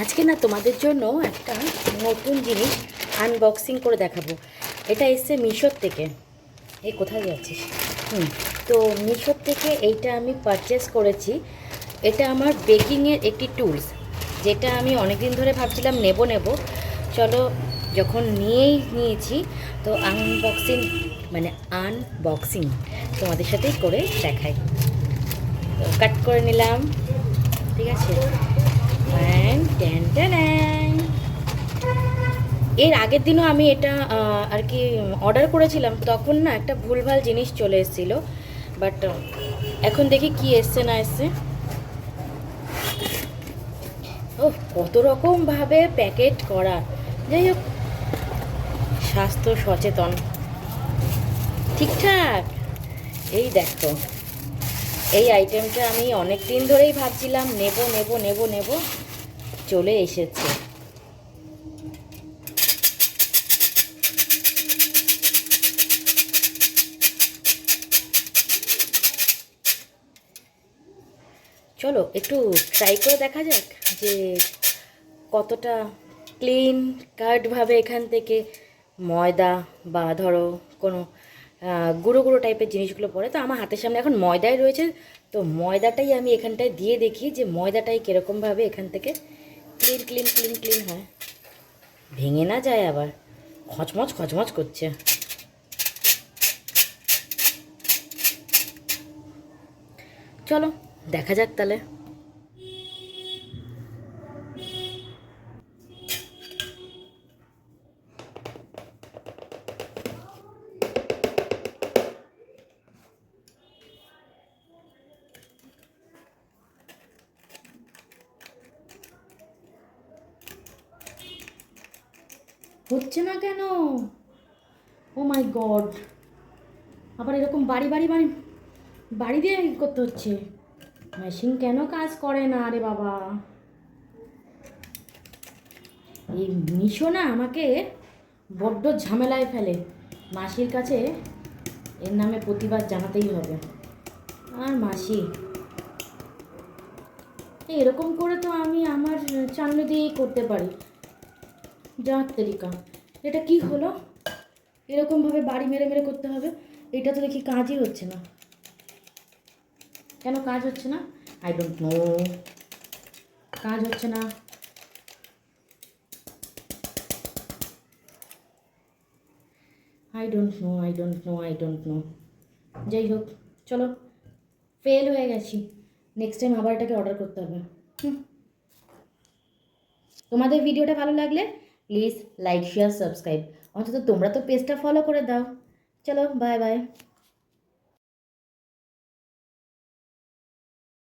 আজকে না তোমাদের জন্য একটা নতুন জিনিস আনবক্সিং করে দেখাবো। এটা এসছে মিশোর থেকে। এই কোথায় যাচ্ছিস? হুম, তো মিশোর থেকে এইটা আমি পারচেস করেছি। এটা আমার বেকিংয়ের একটি টুলস যেটা আমি অনেক দিন ধরে ভাবছিলাম নেব নেব। চলো, যখন নিয়েই নিয়েছি, তো আনবক্সিং মানে আনবক্সিং তোমাদের সাথেই করে দেখাই। কাট করে নিলাম, ঠিক আছে। এর আগের দিনও আমি এটা আর কি অর্ডার করেছিলাম, তখন না একটা ভুলভাল জিনিস চলে এসেছিল বাট এখন দেখি কি এসছে না এসছে। ও কত রকমভাবে প্যাকেট করা। যাই হোক, স্বাস্থ্য সচেতন। ঠিকঠাক? এই দেখো। এই আইটেমটা আমি অনেক দিন ধরেই ভাবছিলাম, নেব নেব নেব নেব। চলে এসেছে। চলো, একটু ট্রাই করে দেখা যাক যে কতটা ক্লিন কার্ডভাবে এখান থেকে ময়দা বা ধরো কোনো গুঁড়ো গুঁড়ো টাইপের জিনিসগুলো পড়ে তো আমার হাতের সামনে এখন ময়দাই রয়েছে। তো ময়দাটাই আমি এখানটায় দিয়ে দেখি যে ময়দাটাই কীরকমভাবে এখান থেকে ক্লিন ক্লিন ক্লিন ক্লিন হয়। ভেঙে না যায় আবার। খচমচ খচমচ করছে। চলো, দেখা যাক তাহলে। হচ্ছে না কেন? ও মাই গড আবার এরকম বাড়ি বাড়ি বাড়ি বাড়ি দিয়ে করতে হচ্ছে? মেশিন কেন কাজ করে না রে বাবা? এই মিশো না আমাকে বড্ড ঝামেলায় ফেলে। মাসির কাছে এর নামে প্রতিবাদ জানাতেই হবে। আর মাসি? এরকম করে তো আমি আমার চান্নি দিয়েই করতে পারি। যা তেরিকা এটা কি হলো? এরকমভাবে বাড়ি মেরে মেরে করতে হবে, এটা তো দেখি কাজই হচ্ছে না। কেন কাজ হচ্ছে না? আই ডোন্ট নো কাজ হচ্ছে না। I don't know I don't know I don't know যাই হোক, চলো ফেল হয়ে গেছি। নেক্সট টাইম আবার এটাকে অর্ডার করতে হবে। তোমাদের ভিডিওটা ভালো লাগলে প্লিজ লাইক শেয়ার সাবস্ক্রাইব অন্তত তোমরা তো পেজটা ফলো করে দাও। চলো বাই বাই